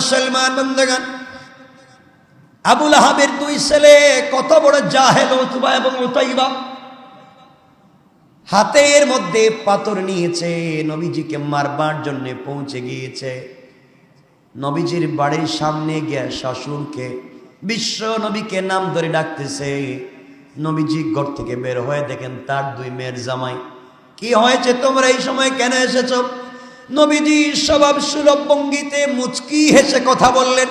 মুসলমান বন্ধগান আবুল আহাবের দুই ছেলে কত বড় জাহেল, উতবা এবং উতাইবা। হাতের মধ্যে পাথর নিয়েছে, নবীজিকে মারবার জন্য পৌঁছে গিয়েছে। নবীজির বাড়ির সামনে গিয়ে শ্বশুরকে বিশ্ব নবীকে নাম ধরে ডাকতেছে। নবীজি ঘর থেকে বের হয়ে দেখেন তার দুই মেয়ের জামাই। কি হয়েছে তোমরা এই সময় কেন এসেছ? নবীজি স্বভাব সুলভ ভঙ্গিতে মুচকি হেসে কথা বললেন,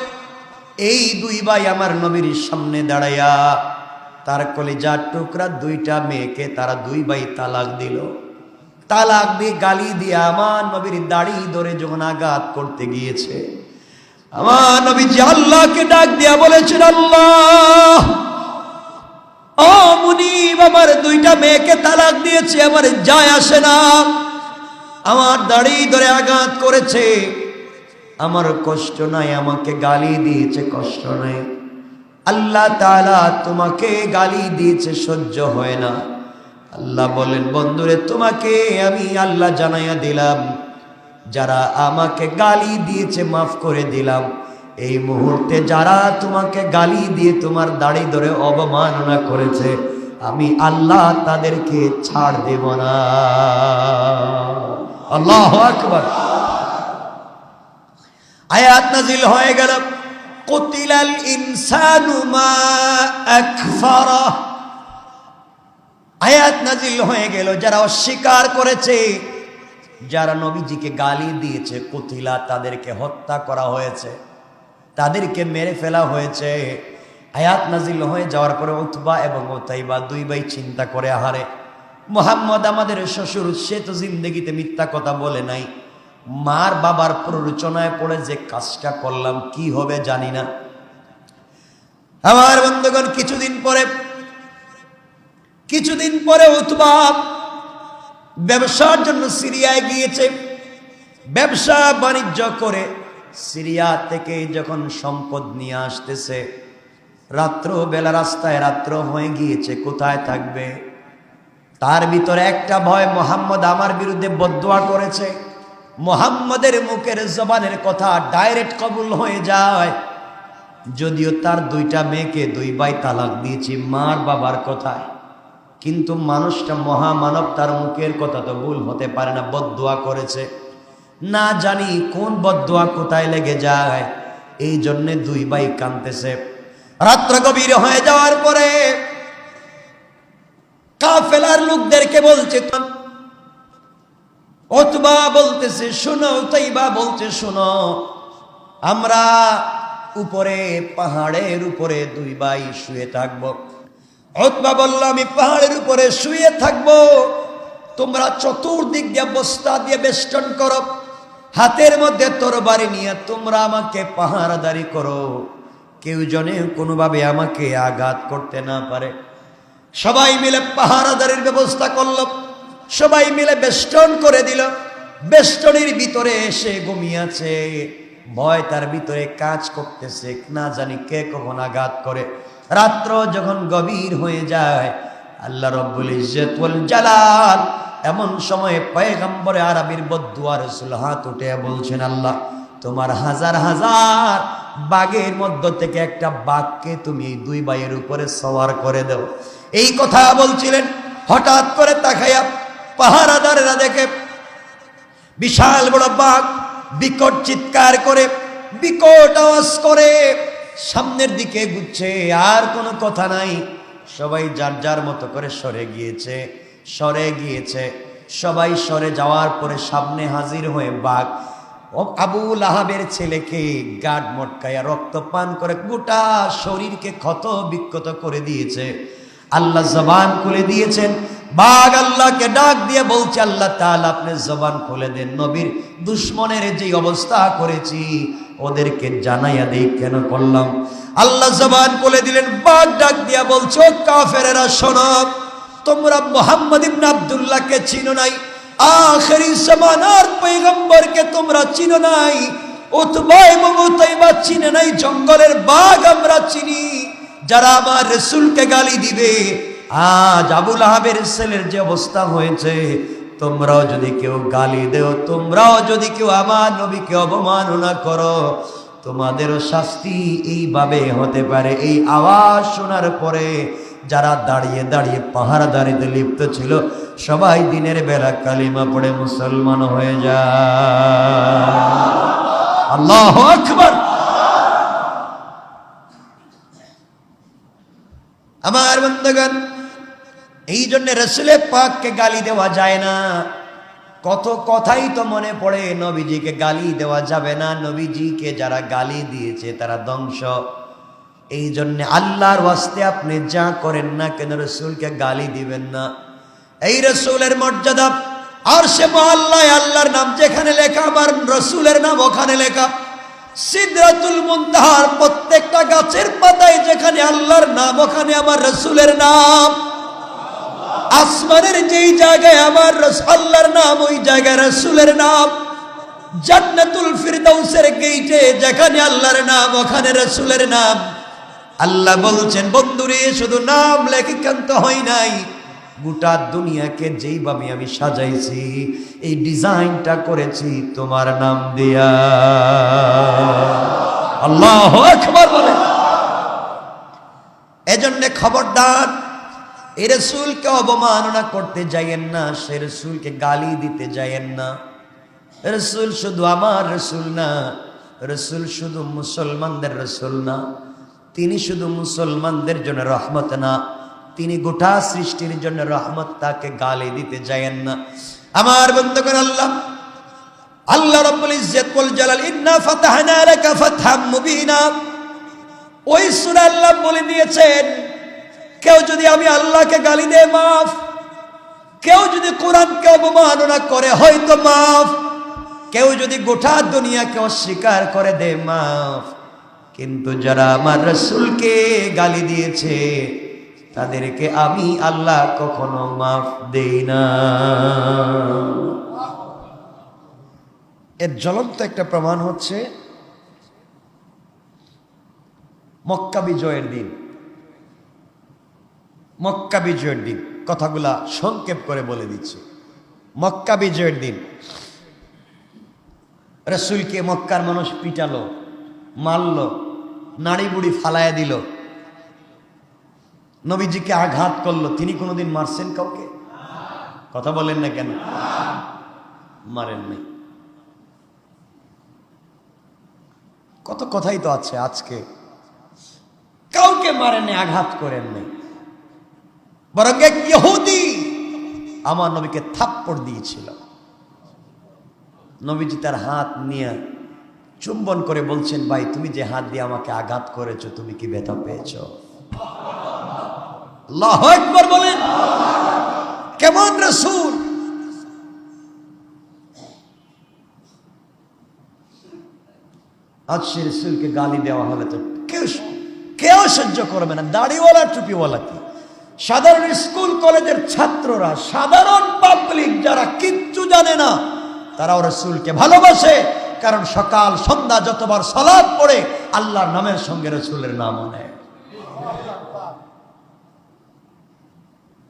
এই দুই ভাই আমার নবীর সামনে দাঁড়াইয়া তার কলিজার টুকরা দুইটা মেয়েকে তারা দুই ভাই তালাক দিল। তালাক দিয়ে গালি দিয়ে আমার নবীর দাড়ি ধরে যখন আঘাত করতে গিয়েছে, আমার নবী যে আল্লাহকে ডাক দিয়া বলেছেন, আল্লাহ আমার দুইটা মেয়েকে তালাক দিয়েছে, আমার যায় আসে না। আমার দাড়ি ধরে আঘাত করেছে। আমার কষ্ট নাই, আমাকে গালি দিয়েছে, কষ্ট নাই। আল্লাহ তাআলা তোমাকে গালি দিয়েছে, সহ্য হয় না। আল্লাহ বলেন, বন্ধুরে, তোমাকে আমি আল্লাহ জানাইয়া দিলাম। যারা আমাকে গালি দিয়েছে, মাফ করে দিলাম। এই মুহূর্তে যারা তোমাকে গালি দিয়ে তোমার দাড়ি ধরে অবমাননা করেছে, আমি আল্লাহ তাদেরকে ছাড় দেব না। আল্লাহ আকবার। আয়াত নাজিল হয়ে গেল, কুতিলাল ইনসানু মা আকফারা। আয়াত নাজিল হয়ে গেল, যারা অস্বীকার করেছে, যারা নবীজিকে গালি দিয়েছে, কুতিলা তাদেরকে হত্যা করা হয়েছে, তাদেরকে মেরে ফেলা হয়েছে। আয়াত নাজিল হয়ে যাওয়ার পরে উতবা এবং ওতাইবা দুই ভাই চিন্তা করে, আহারে মোহাম্মদ আমাদের শ্বশুর, সে তো জিন্দগিতে মিথ্যা কথা বলে নাই। মার বাবার প্ররোচনায় পড়ে যে কাজটা করলাম, কি হবে জানি না। আমার বন্ধুগণ, কিছুদিন পরে কিছুদিন পরে উতবা ব্যবসার জন্য সিরিয়ায় গিয়েছে। ব্যবসা বাণিজ্য করে সিরিয়া থেকে যখন সম্পদ নিয়ে আসতেছে রাত্র বেলা রাস্তায় রাত্র হয়ে গিয়েছে, কোথায় থাকবে? তার ভিতরে একটা ভয় মোহাম্মদ আমার বিরুদ্ধে বদোয়া করেছে। মোহাম্মদের মুখের জবানের কথা ডাইরেক্ট কবুল হয়ে যায়। যদিও তার দুইটা মেয়েকে দুই ভাই তালাক দিয়েছি মার বাবার কথায়। কিন্তু মানুষটা মহামানব তার মুখের কথা তো ভুল হতে পারে না, বদুয়া করেছে। না জানি কোন বদুয়া কোথায় লেগে যায়। এই জন্যে দুই ভাই কানতেছে রাত্র গভীর হয়ে যাওয়ার পরে কাফেলার লোকদেরকে বলছে অতবা বলতেছে, শোনো, তাইবা বলছে, শোনো, আমরা উপরে, পাহাড়ের উপরে দুই ভাই শুয়ে থাকব। অতবা বলল, আমি পাহাড়ের উপরে শুয়ে থাকব। তোমরা চতুর্দিক দিয়ে বস্তা দিয়ে বেষ্টন করো। হাতের মধ্যে তরবারি নিয়ে তোমরা আমাকে পাহারাদারি করো। কেউ জনে কোনোভাবে আমাকে আঘাত করতে না পারে। সবাই মিলে পাহারাদারির ব্যবস্থা করল, সবাই মিলে বেষ্টন করে দিল। বেষ্টনের ভিতরে এসে ঘুমিয়েছে। ভয় তার ভিতরে কাজ করতেছে, না জানি কে কখন আঘাত করে। রাত্র যখন গভীর হয়ে যায়, আল্লাহ রব্বুল ইজ্জত ওয়াল জালাল এমন সময়ে পয়গম্বরে আরবির বদুয়া রসুল হাত উঠে বলছেন, আল্লাহ তোমার হাজার হাজার বাঘের মধ্য থেকে একটা বাঘকে তুমি এই দুই ভাইয়ের উপরে সওয়ার করে দাও। এই কথা বলছিলেন, হঠাৎ করে তাকাইয়া পাহারাদারেরা দেখে বিশাল বড় বাঘ বিকট চিৎকার করে, বিকট আওয়াজ করে সামনের দিকে গুচ্ছে আর কোনো কথা নাই। সবাই যার যার মতো করে সরে গিয়েছে সরে গিয়েছে। সবাই সরে যাওয়ার পরে সামনে হাজির হয়ে বাঘ আবুল আহাবের ছেলেকে গাঢ় মটকায়া রক্ত পান করে গোটা শরীরকে ক্ষত বিক্ষত করে দিয়েছে। আল্লাহ জবান খুলে দিয়েছেন। বাঘ আল্লাহকে ডাক দিয়ে বলছে, আল্লাহ তাআলা আপনি জবান খুলে দেন। নবীর দুশ্মনের যে অবস্থা করেছি, ওদেরকে জানাইয়া দেই কেন করলাম? আল্লাহ জবান খুলে দিলেন। বাঘ ডাক দিয়া বলছো কাফেরেরা, শোনো, তোমরা মোহাম্মদ ইবনে আব্দুল্লাহকে চিনো নাই? আখেরি জামানার পয়গম্বরকে তোমরা চিনো নাই উতবা এবং চিনে নাই জঙ্গলের বাঘ আমরা চিনি যারা আমার রসুলকে গালি দিবে আজ আবুল আহাবের ছেলের যে অবস্থা হয়েছে, তোমরাও যদি কেউ গালি দেও, তোমরাও যদি কেউ আমার নবীকে অবমাননা করো, তোমাদেরও শাস্তি এইভাবে হতে পারে। এই আওয়াজ শোনার পরে যারা দাঁড়িয়ে দাঁড়িয়ে পাহাড় দাঁড়িয়ে লিপ্ত ছিল, সবাই দিনের বেলা কালিমা পড়ে মুসলমান হয়ে যায়। আল্লাহ আকবার। আমার বন্ধুগণ, এই জন্য রসুলে পাককে গালি দেওয়া যায় না। কত কথাই তো মনে পড়ে, নবীজিকে গালি দেওয়া যাবে না। নবীজিকে যারা গালি দিয়েছে, তারা ধ্বংস। এই জন্যে আল্লাহর ওয়াস্তে আপনি যা করেন না কেন রসুলকে গালি দিবেন না। এই রসুলের মর্যাদা, আর সে আল্লাহ আল্লাহর নাম যেখানে লেখা আমার রসুলের নাম ওখানে লেখা। সিদ্রাতুল মুনতাহার, প্রত্যেকটা গাছের পাতায় যেখানে আল্লাহর নাম, ওখানে আমার রসুলের নাম। আসমানের যেই জায়গায় আমার আল্লাহর নাম, ওই জায়গায় রসুলের নাম। জান্নাতুল ফিরদাউসের গেইটে যেখানে আল্লাহর নাম, ওখানে রসুলের নাম। আল্লাহ বলছেন, বন্ধুরে, শুধু নাম লেখে কান্ত হয় নাই। গোটা দুনিয়াকে যেইভাবে আমি সাজাইছি, এই ডিজাইনটা করেছি, তোমার নাম দিয়া। আল্লাহ আকবার বলে। এজন্য খবরদার, এ রসুলকে অবমাননা করতে যাইয়েন না, সে রসুলকে গালি দিতে যাইয়েন না। রসুল শুধু আমার রসুল না, রসুল শুধু মুসলমানদের রসুল না। তিনি শুধু মুসলমানদের জন্য রহমত না, তিনি গোটা সৃষ্টির জন্য রহমত তাকে গালি দিতে যাইয়েন না। আমার বন্ধুগণ, আল্লাহ আল্লাহ রব্বুল ইজ্জত জালাল, ইন্না ফাতাহনা লাকা ফাতহাম মুবিনা। ওই সূরা আল্লাহ বলে দিয়েছেন, কেউ যদি আমি আল্লাহকে গালি দেয়, মাফ। কেউ যদি কোরআনকে অবমাননা করে, হয়তো মাফ। কেউ যদি গোটা দুনিয়াকে অস্বীকার করে দে মাফ। কিন্তু যারা আমার রসুলকে গালি দিয়েছে, তাদেরকে আমি আল্লাহ কখনো মাফ দেই না। এর জ্বলন্ত একটা প্রমাণ হচ্ছে মক্কা বিজয়ের দিন। মক্কা বিজয়ের দিন, কথাগুলা সংক্ষেপ করে বলে দিচ্ছি। মক্কা বিজয়ের দিন। রসুলকে মক্কার মানুষ পিটালো, মারলো নাড়ি বুড়ি ফালাইয়া দিল। নবীজিকে আঘাত করল। তিনি কোনোদিন মারছেন কাউকে? কথা বলেন না কেন? মারেন নাই। কত কথাই তো আছে আজকে। কাউকে মারেননি আঘাত করেন নাই। বরং এক ইহুদি আমার নবীকে থাপ্পড় দিয়েছিল। নবীজি তার হাত নিয়ে চুম্বন করে বলছেন, ভাই, তুমি যে হাত দিয়ে আমাকে আঘাত করেছ, তুমি কি ব্যথা পেয়েছ? আল্লাহু বলেন। কেমন রসুল? আজ সে রসুলকে গালি দেওয়া হলে তো কেউ কেউ সহ্য করবে না। দাড়িওয়ালা, টুপিওয়ালা কি? সাধারণ স্কুল কলেজের ছাত্ররা, সাধারণ পাবলিক যারা কিচ্ছু জানে না, তারাও রসুলকে ভালোবাসে। কারণ সকাল, সন্ধ্যা যতবার সলাদ পড়ে, আল্লাহর নামের সঙ্গে রসুলের নাম নেয়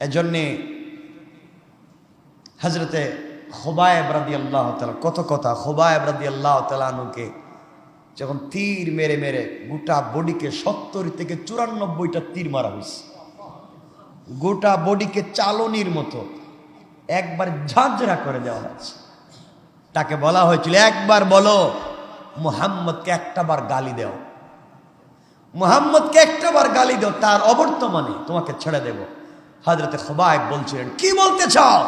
এজন্যে হজরতে খোবায়েব রাদি আল্লাহ তালা কত কথা খোবায়েব রাদি আল্লাহ তালানুকে যখন তীর মেরে মেরে গোটা বডিকে সত্তর থেকে চুরানব্বইটা তীর মারা হয়েছে। গোটা বডিকে চালনির মতো একবার ঝাঁঝরা করে দেওয়া হয়েছে। তাকে বলা হয়েছিল, একবার বলো, মুহাম্মদকে একটা বার গালি দেও। মুহাম্মদকে একটা বার গালি দেও, তার অবর্তমানে তোমাকে ছেড়ে দেব। হাজরতে খোবায়েব বলছিলেন, কি বলতে চাও?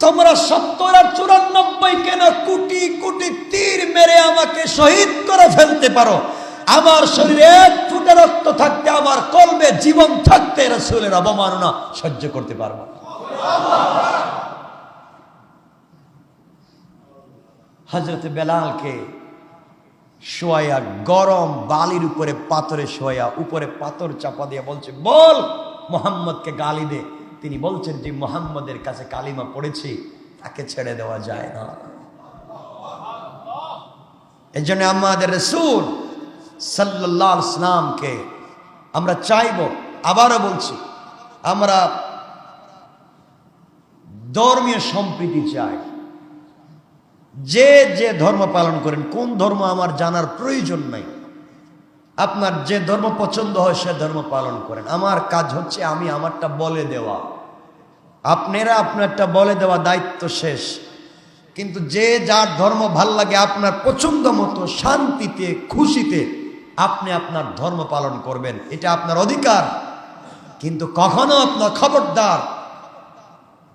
তোমরা সত্তর আর চুরানব্বই কেন কোটি কোটি তীর মেরে আমাকে শহীদ করে ফেলতে পারো? আমার শরীরে এক ফুটে রক্ত থাকতে, আমার কলবে জীবন থাকতে রসুলের অবমাননা সহ্য করতে পারব হজরত বেলালকে শোয়া গরম বালির উপরে পাথরে শোয়া উপরে পাথর চাপা দিয়ে বলছে, বল, মোহাম্মদকে গালি দে। তিনি বলছেন, যে মোহাম্মদের কাছে কালিমা পড়েছি, তাকে ছেড়ে দেওয়া যায় না। এই জন্য আমাদের রসুল সাল্লাহ ইসলামকে আমরা চাইব, আবারও বলছি, আমরা ধর্মীয় সম্প্রীতি চাই। যে যে ধর্ম পালন করেন, কোন ধর্ম আমার জানার প্রয়োজন নাই। আপনার যে ধর্ম পছন্দ হয়, সে ধর্ম পালন করেন। আমার কাজ হচ্ছে আমি আমারটা বলে দেওয়া। আপনারা আপনারটা বলে দেওয়া দায়িত্ব শেষ। কিন্তু যে যার ধর্ম ভালো লাগে, আপনার পছন্দ মতো, শান্তিতে, খুশিতে আপনি আপনার ধর্ম পালন করবেন। এটা আপনার অধিকার। কিন্তু কখনো আপনার খবরদার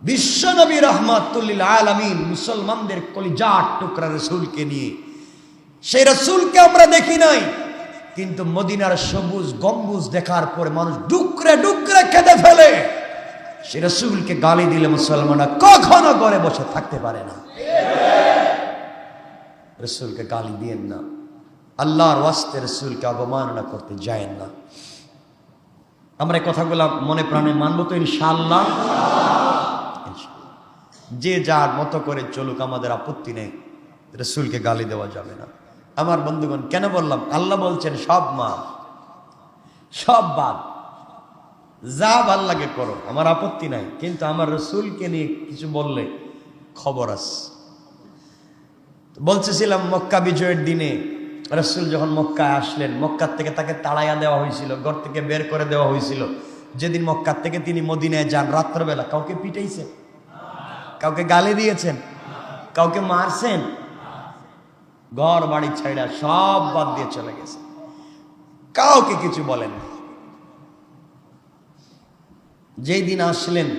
বিশ্বনবী রহমাতুল্লিল আলমিন মুসলমানদের কলিজার টুকরা রসুলকে নিয়ে। সেই রসুলকে আমরা দেখি নাই, কিন্তু মদিনার সবুজ গম্বুজ দেখার পরে মানুষ ডুকরে ডুকরে খেতে ফেলে। সে রসুলকে গালি দিলে মুসলমানরা কখনো ঘরে বসে থাকতে পারে না। রসুলকে গালি দিয়েন না। আল্লাহর ওয়াস্তে রসুলকে অবমাননা করতে যায়েন না। আমরা কথাগুলো মনে প্রাণে মানব তো ইনশাআল্লাহ। যে যার মতো করে চলুক, আমাদের আপত্তি নেই। রসুলকে গালি দেওয়া যাবে না। আমার বন্ধুগণ, কেন বললাম? আল্লাহ বলছেন, সব মা সব বাদ। যা ভালো লাগে করো, আমার আপত্তি নাই। কিন্তু আমার রসুলকে নিয়ে কিছু বললে খবর আস বলতেছিলাম, মক্কা বিজয়ের দিনে রসুল যখন মক্কায় আসলেন, মক্কার থেকে তাকে তাড়াইয়া দেওয়া হয়েছিল, ঘর থেকে বের করে দেওয়া হয়েছিল। যেদিন মক্কার থেকে তিনি মদিনায় যান, রাত্রবেলা কাউকে পিটাইছেন কাউকে গালি দিয়েছেন? কাউকে মারছেন? ঘর বাড়ি ছাইড়া সব বাদ দিয়ে চলে গেছে। কাউকে কিছু বলেন যেই দিন আসলেন,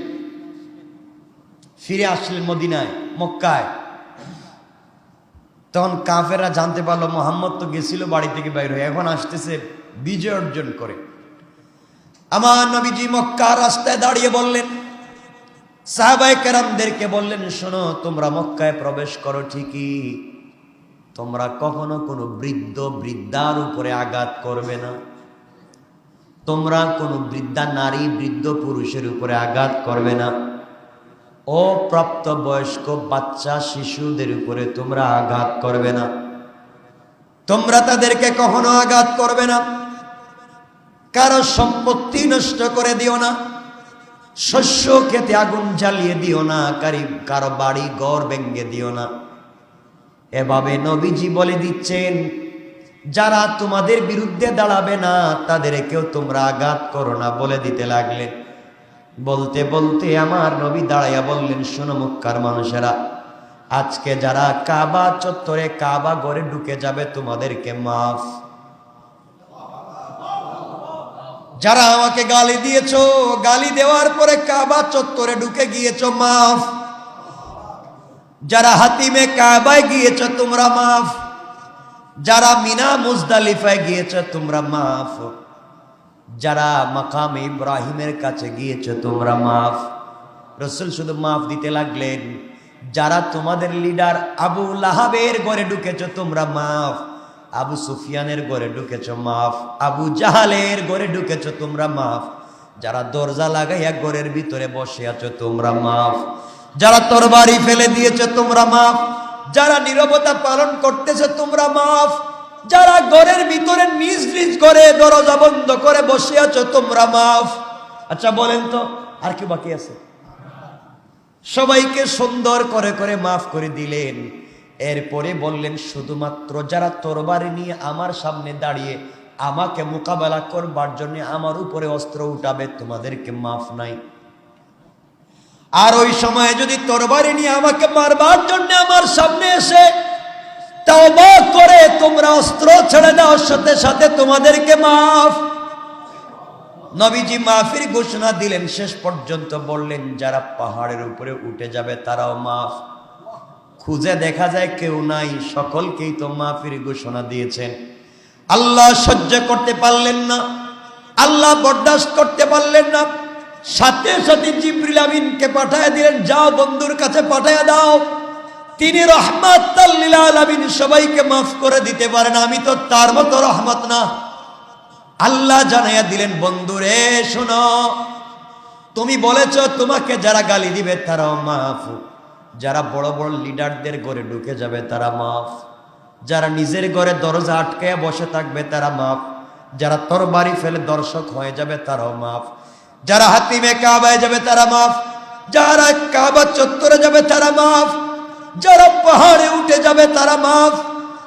ফিরে আসলেন মদিনায়, মক্কায়, তখন কাফেরা জানতে পারল মোহাম্মদ তো গেছিল বাড়ি থেকে বাইর হয়ে। এখন আসতেছে বিজয় অর্জন করে। আমার নবীজি মক্কা রাস্তায় দাঁড়িয়ে বললেন সাহাবাই কেরামদেরকে বললেন, শোনো, তোমরা মক্কায় প্রবেশ করো ঠিকই। তোমরা কখনো কোনো বৃদ্ধ বৃদ্ধার উপরে আঘাত করবে না। তোমরা কোনো বৃদ্ধা নারী, বৃদ্ধ পুরুষের উপরে আঘাত করবে না। অপ্রাপ্ত বয়স্ক বাচ্চা শিশুদের উপরে তোমরা আঘাত করবে না। তোমরা তাদেরকে কখনো আঘাত করবে না। কারও সম্পত্তি নষ্ট করে দিও না। শস্য খেতে আগুন জ্বালিয়ে দিও না কারি কারও বাড়ি গড় ভেঙ্গে দিও না। এভাবে নবীজি বলে দিচ্ছেন, যারা তোমাদের বিরুদ্ধে দাঁড়াবে না, তাদেরকেও তোমরা আঘাত করো না বলে দিতে লাগলেন। বলতে বলতে আমার নবী দাঁড়াইয়া বললেন, শোনো মক্কার মানুষেরা, আজকে যারা কাবা চত্বরে কাবা ঘরে ঢুকে যাবে, তোমাদেরকে মাফ যারা আমাকে গালি দিয়েছ, গালি দেওয়ার পরে কাবা চত্বরে ঢুকে গিয়েছো, মাফ। যারা হাতিমে কাবায় গিয়েছ, তোমরা মাফ। যারা মিনা মুজদালিফায় গিয়েছ, তোমরা মাফ। যারা মাকাম ইব্রাহিমের কাছে গিয়েছ, তোমরা মাফ। রসুল শুধু মাফ দিতে লাগলেন। যারা তোমাদের লিডার আবু লাহাবের ঘরে ঢুকেছ, তোমরা মাফ। আবু সুফিয়ানের ঘরে ঢুকেছ, মাফ। আবু জাহালের ঘরে ঢুকেছ, তোমরা মাফ। যারা দরজা লাগাইয়া ঘরের ভিতরে বসে আছো, তোমরা মাফ। যারা তরবারি ফেলে দিয়েছে, তোমরা মাফ। যারা নিরবতা পালন করতেছে, তোমরা মাফ। যারা ঘরের ভিতরে নিজ নিজ করে দরজা বন্ধ করে বসে আছো, তোমরা মাফ। আচ্ছা বলেন তো, আর কি বাকি আছে? সবাইকে সুন্দর করে করে মাফ করে দিলেন। এরপরে বললেন, শুধুমাত্র যারা তরবারি নিয়ে আমার সামনে দাঁড়িয়ে আমাকে মোকাবেলা করবার জন্য আমার উপরে অস্ত্র উঠাবে, তোমাদেরকে মাফ নাই। আর ওই সময়ে যদি তরবারি নিয়ে আমাকে মারবার জন্য আমার সামনে এসে করে, তোমরা অস্ত্র ছেড়ে দাও, সাথে সাথে তোমাদেরকে মাফ। নবীজি মাফির ঘোষণা দিলেন, শেষ পর্যন্ত বললেন, যারা পাহাড়ের উপরে উঠে যাবে তারাও মাফ। খুঁজে দেখা যায় কেউ নাই, সকলকেই তো মাফির ঘোষণা দিয়েছেন। আল্লাহ সহ্য করতে পারলেন না, আল্লাহ বরদাস্ত করতে পারলেন না। সাথে সাথে জিব্রিল আমিনকে পাঠায় দিলেন, যাও বন্ধুর কাছে পাঠায় দাও। তিনি রহমাত আলামিন সবাইকে মাফ করে দিতে পারেন, আমি তো তার মতো রহমত না। আল্লাহ জানাইয়া দিলেন, বন্ধুরে, শোনো। তুমি বলেছ তোমাকে যারা গালি দিবে তারাও মাফ যারা বড় বড় লিডারদের ঘরে ঢুকে যাবে তারা মাফ। যারা নিজের ঘরে দরজা আটকে বসে থাকবে তারা মাফ। যারা তোর বাড়ি ফেলে দর্শক হয়ে যাবে তারাও মাফ। যারা হাতিমে কাবায় যাবে তারা মাফ। যারা কাবা চত্বরে যাবে তারা মাফ। যারা পাহাড়ে উঠে যাবে তারা মাফ।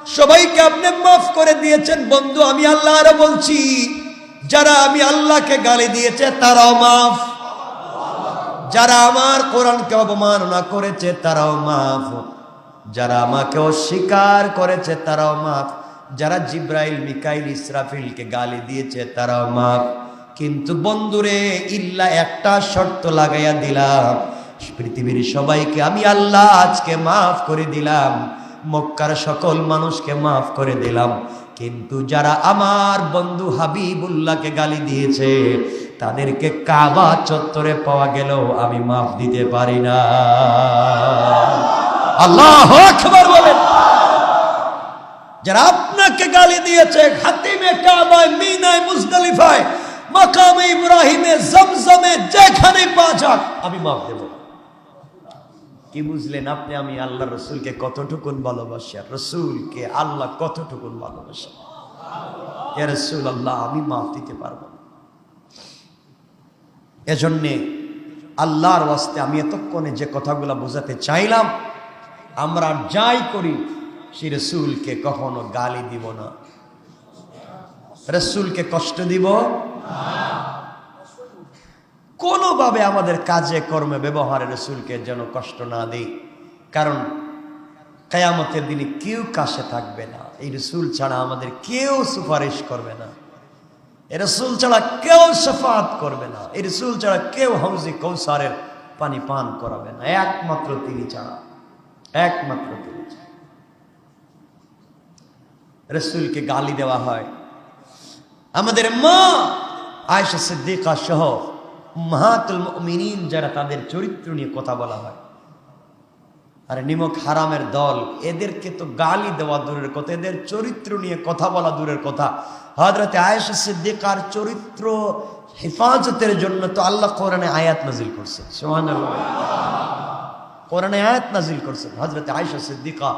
সবাইকে আপনি মাফ করে দিয়েছেন বন্ধু, আমি আল্লাহ আরও বলছি। যারা আমি আল্লাহকে গালি দিয়েছে তারাও মাফ। যারা আমার কোরআনকে অবমাননা করেছে, তারাও মাফ। যারা আমাকে অস্বীকার করেছে, তারাও মাফ। যারা জিব্রাইল, মিকাইল, ইসরাফিলকে গালি দিয়েছে, তারাও মাফ। কিন্তু বন্ধুরে, ইল্লা একটা শর্ত লাগাইয়া দিলাম। পৃথিবীর সবাইকে আমি আল্লাহ আজকে মাফ করে দিলাম। মক্কার সকল মানুষকে মাফ করে দিলাম। কিন্তু যারা আমার বন্ধু হাবিবুল্লাহকে গালি দিয়েছে তাদেরকে কাবা চত্বরে পাওয়া গেলেও আমি মাফ দিতে পারি না। আল্লাহ আকবার বলেন। যারা আপনাকে গালি দিয়েছে, খাতিমে কাবায়, মিনায় মুজদালিফায়, মাকামে ইব্রাহিমে, জমজমে যেখানে পা যাক, আমি মাফ দেব। কি বুঝলেন আপনি, আমি আল্লাহ রসুলকে কতটুকুন ভালোবাসি, আর রসুলকে আল্লাহ কতটুকুন ভালোবাসি? এ রসুল আল্লাহ আমি মাফ দিতে পারব না। এজন্যে আল্লাহর ওয়াস্তে আমি এতক্ষণে যে কথাগুলো বোঝাতে চাইলাম, আমরা যাই করি, সে রসুলকে কখনো গালি দিব না। রসুলকে কষ্ট দিব কোনোভাবে আমাদের কাজে, কর্মে, ব্যবহারে রসুলকে যেন কষ্ট না দিই। কারণ কেয়ামতের দিনে কেউ কাছে থাকবে না। এই রসুল ছাড়া আমাদের কেউ সুপারিশ করবে না। রসুল ছাড়া কেউ সফাত করবে না। এই রসুল ছাড়া কেউ হাউজি কৌসারের পানি পান করাবে না। একমাত্র তিনি ছাড়া। একমাত্র তিনি রসুলকে গালি দেওয়া হয়। আমাদের মা আয়সা সিদ্দিকা সহ মাহাতুল মিনীন যারা তাদের চরিত্র নিয়ে কথা বলা হয়। আরে নিমক হারামের দল, এদেরকে তো গালি দেওয়া দূরের কথা, এদের চরিত্র নিয়ে কথা বলা দূরের কথা। হজরতে আয়েশা সিদ্দিকার চরিত্র হেফাজতের জন্য তো আল্লাহ কোরআনে আয়াত নাজিল করছে কোরআনে আয়াত নাজিল করছেন হজরতে আয়েশা সিদ্দিকা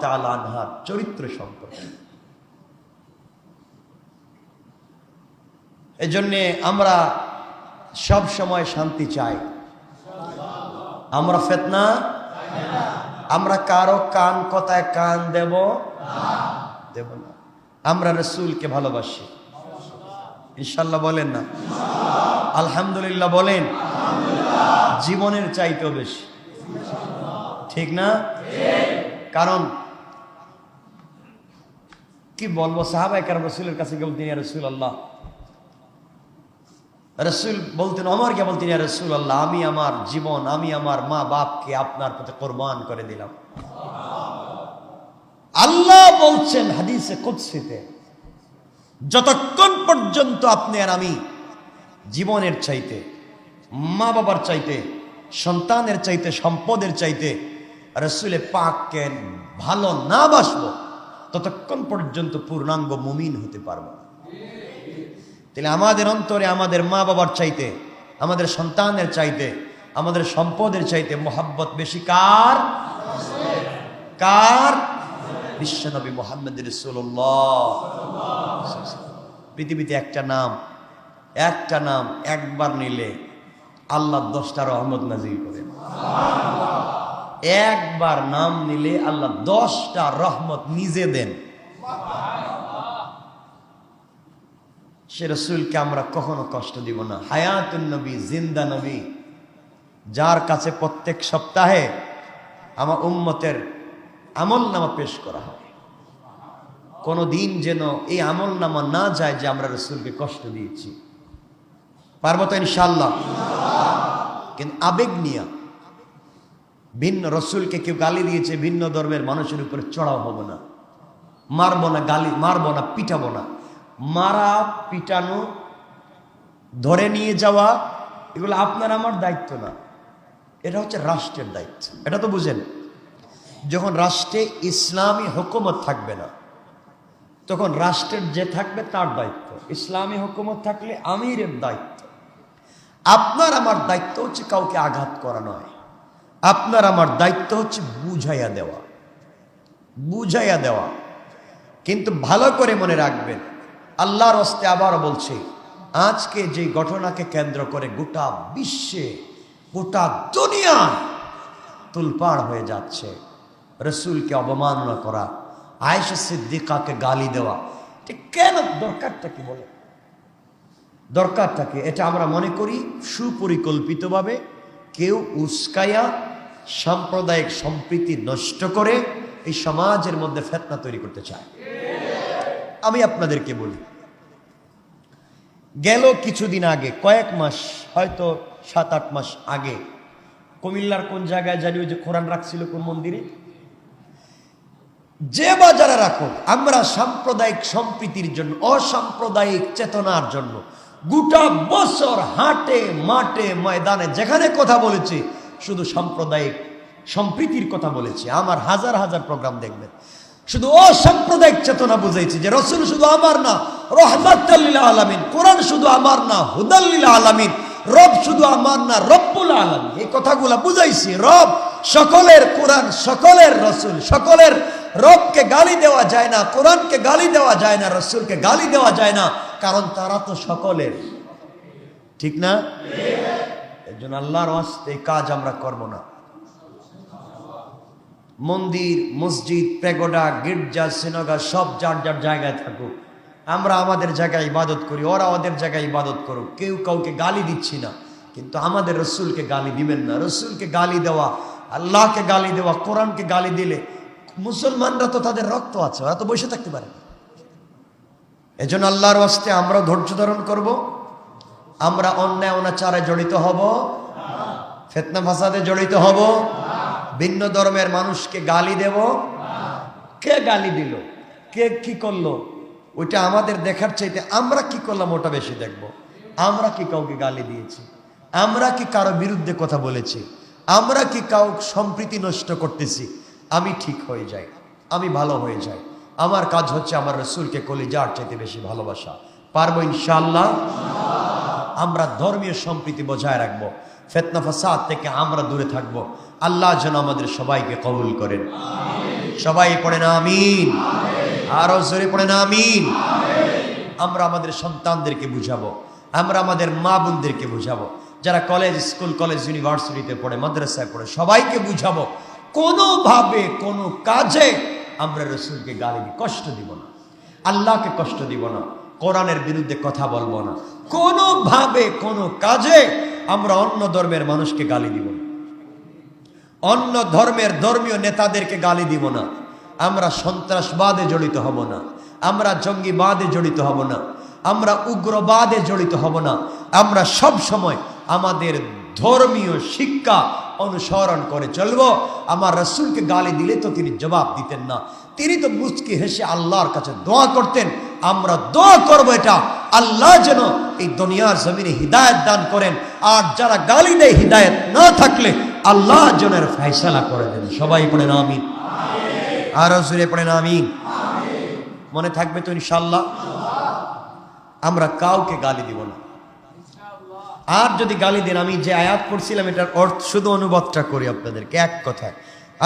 তাআলা আনহার চরিত্র সম্পর্কে। এজন্যে আমরা সব সময় শান্তি চাই। আমরা ফেতনা? আমরা কারও কান কথায় কান দেব? দেব না। আমরা রসুলকে ভালোবাসি। ইনশাল্লাহ বলেন না। আলহামদুলিল্লাহ বলেন। জীবনের চাইতেও বেশি। ঠিক না? কারণ কি বলব সাহাবাই কারণ রসুলের কাছে কেউ তিনি রসুল আল্লাহ রসুল বলতেন অমরকে বলতেন রসুল আল্লাহ আমি আমার জীবন, আমি আমার মা বাপকে আপনার প্রতি কোরবান করে দিলাম। আল্লাহ বলছেন হাদিসে কুৎসিতে যতক্ষণ পর্যন্ত আপনি আর আমি জীবনের চাইতে মা বাবার চাইতে, সন্তানের চাইতে, সম্পদের চাইতে রসুলে পাককে ভালো না বাসব, ততক্ষণ পর্যন্ত পূর্ণাঙ্গ মুমিন হতে পারব তাহলে আমাদের অন্তরে, আমাদের মা বাবার চাইতে, আমাদের সন্তানের চাইতে, আমাদের সম্পদের চাইতে মোহাব্বত বেশি কার? কার? বিশ্বনবী মোহাম্মদ রসুল্লাহ পৃথিবীতে একটা নাম একটা নাম একবার নিলে আল্লাহ দশটা রহমত নাজিল করেন। একবার নাম নিলে আল্লাহ দশটা রহমত নিজে দেন। সে রসুলকে আমরা কখনো কষ্ট দিব না। হায়াতুন নবী, জিন্দা নবী, যার কাছে প্রত্যেক সপ্তাহে আমার উম্মতের আমল নামা পেশ করা হয় কোনো দিন যেন এই আমল নামা না যায় যে আমরা রসুলকে কষ্ট দিয়েছি। পারব তো ইনশাল্লাহ কিন্তু আবেগ নিয়া ভিন্ন রসুলকে কেউ গালি দিয়েছে, ভিন্ন ধর্মের মানুষের উপরে চড়াও হব না। মারবো না, গালি, মারবো না, পিটাবো না। মারা, পিটানো, ধরে নিয়ে যাওয়া, এগুলো আপনার আমার দায়িত্ব না। এটা হচ্ছে রাষ্ট্রের দায়িত্ব। এটা তো বুঝেন। যখন রাষ্ট্রে ইসলামী হুকুমত থাকবে না, তখন রাষ্ট্রের যে থাকবে তার দায়িত্ব। ইসলামী হুকুমত থাকলে আমিরের দায়িত্ব। আপনার আমার দায়িত্ব হচ্ছে কাউকে আঘাত করা নয়। আপনার আমার দায়িত্ব হচ্ছে বুঝাইয়া দেওয়া। বুঝাইয়া দেওয়া। কিন্তু ভালো করে মনে রাখবেন, আল্লাহর হস্তে আবারও বলছে, আজকে যে ঘটনাকে কেন্দ্র করে গোটা বিশ্বে, গোটা দুনিয়া তুলপাড় হয়ে যাচ্ছে। রসুলকে অবমাননা করা, আয়েশা সিদ্দিকাকে গালি দেওয়া ঠিক কেন দরকারটা কি বলে? দরকারটা কি? এটা আমরা মনে করি সুপরিকল্পিতভাবে কেউ উস্কায়া সাম্প্রদায়িক সম্প্রীতি নষ্ট করে এই সমাজের মধ্যে ফেতনা তৈরি করতে চায়। আমি আপনাদেরকে বলি, গেল কিছুদিন আগে, কয়েক মাস, হয়তো সাত আট মাস আগে, কুমিল্লার কোন জায়গায় জানি ওই যে কোরআন রাখছিল কোন মন্দিরে? যে বাজারে রাখুক আমরা সাম্প্রদায়িক সম্প্রীতির জন্য, অসাম্প্রদায়িক চেতনার জন্য, গোটা বছর হাটে, মাঠে, ময়দানে, যেখানে কথা বলেছি, শুধু সাম্প্রদায়িক সম্প্রীতির কথা বলেছি। আমার হাজার হাজার প্রোগ্রাম দেখবেন। শুধু অসাম্প্রদায়িক চেতনা বুঝাইছি যে রসুল শুধু আমার না রহমাতুল্লিল আলমিন, কোরআন শুধু আমার না হুদাল্লিল আলমিন, রব শুধু আমার না, রব্বুল আলমিন। এই কথাগুলা বুঝাইছি, রব সকলের কোরআন, সকলের রসুল, সকলের রবকে গালি দেওয়া যায় না, কোরআনকে গালি দেওয়া যায় না, রসুলকে গালি দেওয়া যায় না, কারণ তারা তো সকলের। ঠিক না? এর জন্য আল্লাহর এই কাজ আমরা করব না। মন্দির, মসজিদ, প্রেগোডা, গির্জা, সিনগা, সব যার যার জায়গায় থাকুক। আমরা আমাদের জায়গায় ইবাদত করি, ওরা ওদের জায়গায় ইবাদত করুক। কেউ কাউকে গালি দিচ্ছি না, কিন্তু আমাদের রসুলকে গালি দিবেন না। রসুলকে গালি দেওয়া, আল্লাহকে গালি দেওয়া, কোরআনকে গালি দিলে মুসলমানরা তো তাদের রক্ত আছে, ওরা তো বসে থাকতে পারে এজন্য আল্লাহর ওয়াস্তে আমরা ধৈর্য ধারণ করব, আমরা অন্যায় অনাচারে জড়িত হব, ফেতনা ফাসাদে জড়িত হব, ভিন্ন ধর্মের মানুষকে গালি দেব। কে গালি দিল? কে কি করল? ওইটা আমাদের দেখার চাইতে আমরা কি করলাম ওটা বেশি দেখব। আমরা কি কাউকে গালি দিয়েছি? আমরা কি কারও বিরুদ্ধে কথা বলেছি? আমরা কি কাউ সম্প্রীতি নষ্ট করতেছি? আমি ঠিক হয়ে যাই, আমি ভালো হয়ে যাই। আমার কাজ হচ্ছে আমার রসুলকে কলিজার চাইতে বেশি ভালোবাসা। পারব ইনশাল্লাহ আমরা ধর্মীয় সম্প্রীতি বজায় রাখব। ফেতনা ফাসাদ থেকে আমরা দূরে থাকব। আল্লাহ যেন আমাদের সবাইকে কবুল করেন। সবাই পড়ে না আমিন। আরও জোরে পড়ে না আমিন। আমরা আমাদের সন্তানদেরকে বুঝাবো। আমরা আমাদের মা বোনদেরকে বুঝাবো। যারা কলেজ, স্কুল, কলেজ, ইউনিভার্সিটিতে পড়ে, মাদ্রাসায় পড়ে, সবাইকে বুঝাবো। কোনোভাবে, কোনো কাজে আমরা রসুলকে গালি কষ্ট দিব না। আল্লাহকে কষ্ট দিব না। কোরআনের বিরুদ্ধে কথা বলব না। কোনোভাবে, কোনো কাজে আমরা অন্য ধর্মের মানুষকে গালি দিব না। অন্য ধর্মের ধর্মীয় নেতাদেরকে গালি দিব না। আমরা সন্ত্রাসবাদে জড়িত হব না। আমরা জঙ্গিবাদে জড়িত হব না। আমরা উগ্রবাদে জড়িত হব না। আমরা সব সময় আমাদের ধর্মীয় শিক্ষা অনুসরণ করে চলবো। আমার রসুলকে গালি দিলে তো তিনি জবাব দিতেন না। তিনি তো মুচকি হেসে আল্লাহর কাছে দোয়া করতেন। আমরা দোয়া করব এটা। আল্লাহ যেন এই দুনিয়ার জমিনে হৃদায়ত দান করেন। আর যারা গালি দেয় হৃদায়ত না থাকলে আল্লাহ জনের ফয়সালা করে দেন। সবাই পড়েন আমিন। আর জুড়ে পড়েন আমিন। মনে থাকবে তো ইনশাল্লাহ আমরা কাউকে গালি দিব না। আর যদি গালি দেন, আমি যে আয়াত করছিলাম এটার অর্থ শুধু অনুবাদটা করি আপনাদেরকে, এক কথায়।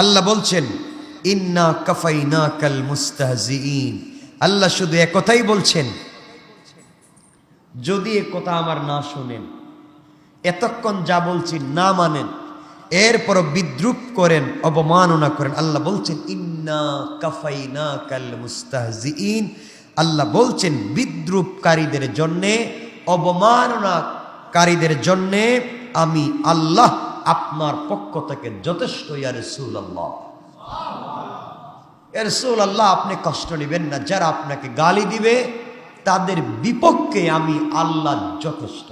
আল্লাহ বলছেন, ইন্না কাফাইনা কাল মুস্তাহজিইন আল্লাহ শুধু এক কথাই বলছেন, যদি এ কথা আমার না শুনেন, এতক্ষণ যা বলছি না মানেন, এরপর বিদ্রুপ করেন, অবমাননা করেন। আল্লাহ বলছেন, ইন্না কাফাইনা কাল মুস্তাহজিইন আল্লাহ বলছেন, বিদ্রুপকারীদের জন্যে অবমাননাকারীদের জন্যে আমি আল্লাহ আপনার পক্ষ থেকে যথেষ্ট, ইয়া রসুল আল্লাহ রসুল আল্লাহ আপনি কষ্ট নেবেন না। যারা আপনাকে গালি দিবে, তাদের বিপক্ষে আমি আল্লাহ যথেষ্ট।